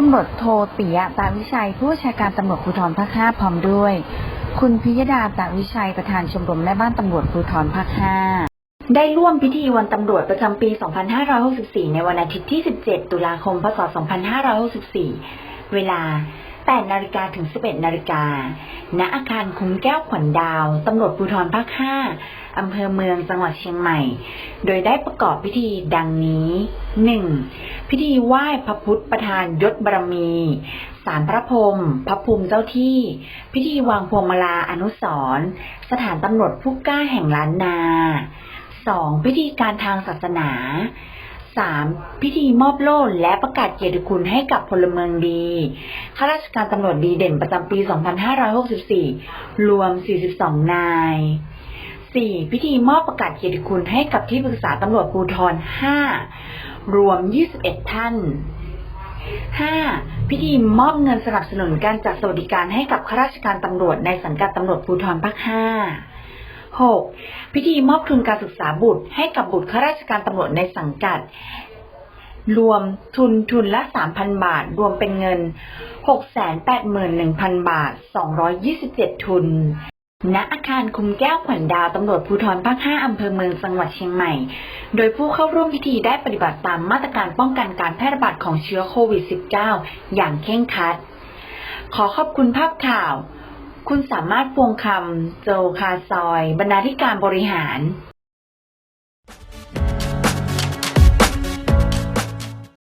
ตำรวจโทปิยะตาวิชัย ผู้บัญชาการตำรวจภูธรภาค5พร้อมด้วย คุณพิยดาตาวิชัยประธานชมรมแม่บ้านตำรวจภูธรภาค5ได้ร่วมพิธีวันตำรวจประจำปี 2564 ในวันอาทิตย์ที่ 17 ตุลาคม พศ 2564 เวลา 8 นาฬิกาถึง 11 นาฬิกา ณ อาคารคุ้มแก้วขวัญดาว ตำรวจภูธรภาค 5 อำเภอเมือง จังหวัดเชียงใหม่ โดยได้ประกอบพิธีดังนี้ 1. พิธีไหว้พระพุทธประธานยศบารมี สารพระพรมพระภูมิเจ้าที่ พิธีวางพวงมาลาอนุสร์สถานตำรวจผู้กล้าแห่งล้านนา 2. พิธีการทางศาสนา 3. พิธีมอบโล่และประกาศเกียรติคุณให้กับพลเมืองดี ข้าราชการตำรวจดีเด่นประจำปี 2564 รวม 42 นาย 4. พิธีมอบประกาศเกียรติคุณให้กับที่ปรึกษาตำรวจภูธร 5 รวม 21 ท่าน 5. พิธีมอบเงินสนับสนุนการจัดสวัสดิการให้กับข้าราชการตำรวจในสังกัดตำรวจภูธรภาค 5 6. พิธีมอบทุนการศึกษาบุตรให้กับบุตรข้าราชการตำรวจในสังกัด รวมทุนทุนละ 3,000 บาท รวมเป็นเงิน 681,000 บาท 227 ทุน ณอาคารคุมแก้วขวัญดาวตำรวจภูธรภาค 5 อำเภอเมืองจังหวัดเชียงใหม่ โดยผู้เข้าร่วมพิธีได้ปฏิบัติตามมาตรการป้องกันการแพร่ระบาดของเชื้อโควิด -19 อย่างเคร่งครัด ขอขอบคุณภาพข่าว คุณสามารถพวงคำโจคาซอย บรรณาธิการบริหาร